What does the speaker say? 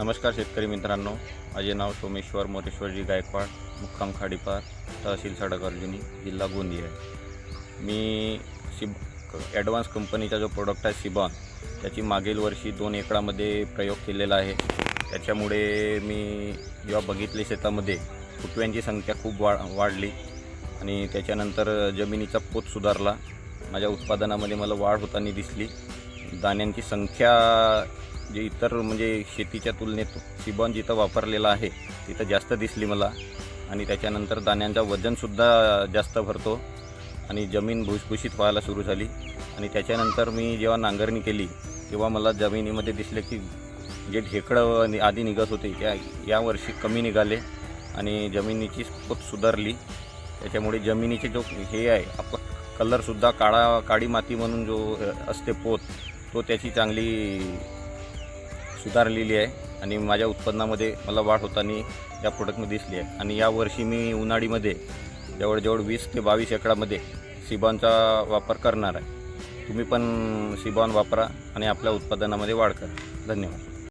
नमस्कार शेतकरी मित्रांनो. माझे नाव सोमेश्वर मोरेश्वरजी गायकवाड मुक्काम खाडीपार तहसील सडक अर्जुनी जिल्हा गोंदिया. आहे मी सिब ॲडव्हान्स कंपनीचा जो प्रोडक्ट आहे सिबॉन त्याची मागील वर्षी दोन एकरामध्ये प्रयोग केलेला आहे. त्याच्यामुळे मी जेव्हा बघितले शेतामध्ये फुटव्यांची संख्या खूप वा वाढली आणि त्याच्यानंतर जमिनीचा पोत सुधारला. माझ्या उत्पादनामध्ये मला वाढ होताना दिसली. दाण्यांची संख्या जे इतर म्हणजे शेतीच्या तुलनेत सिबॉन जिथं वापरलेला आहे तिथं जास्त दिसली मला. आणि त्याच्यानंतर दाण्यांचा वजनसुद्धा जास्त भरतो. आणि जमीन भुसभुशीत व्हायला सुरू झाली. आणि त्याच्यानंतर मी जेव्हा नांगरणी केली तेव्हा मला जमिनीमध्ये दिसले की जे ढेकळं आधी निघत होते त्या यावर्षी कमी निघाले. आणि जमिनीची पोत सुधारली. त्याच्यामुळे जमिनीचे जो हे आहे आपला कलरसुद्धा काळा काळी माती म्हणून जो असते पोत तो त्याची चांगली सुधारलेली आहे आणि माझ्या उत्पन्नामध्ये मला वाढ होताना या प्रोडक्टमध्ये दिसली आहे. आणि यावर्षी मी उन्हाळीमध्ये जवळजवळ वीस ते बावीस एकरामध्ये सिबॉनचा वापर करणार आहे. तुम्ही पण सिबॉन वापरा आणि आपल्या उत्पादनामध्ये वाढ करा. धन्यवाद.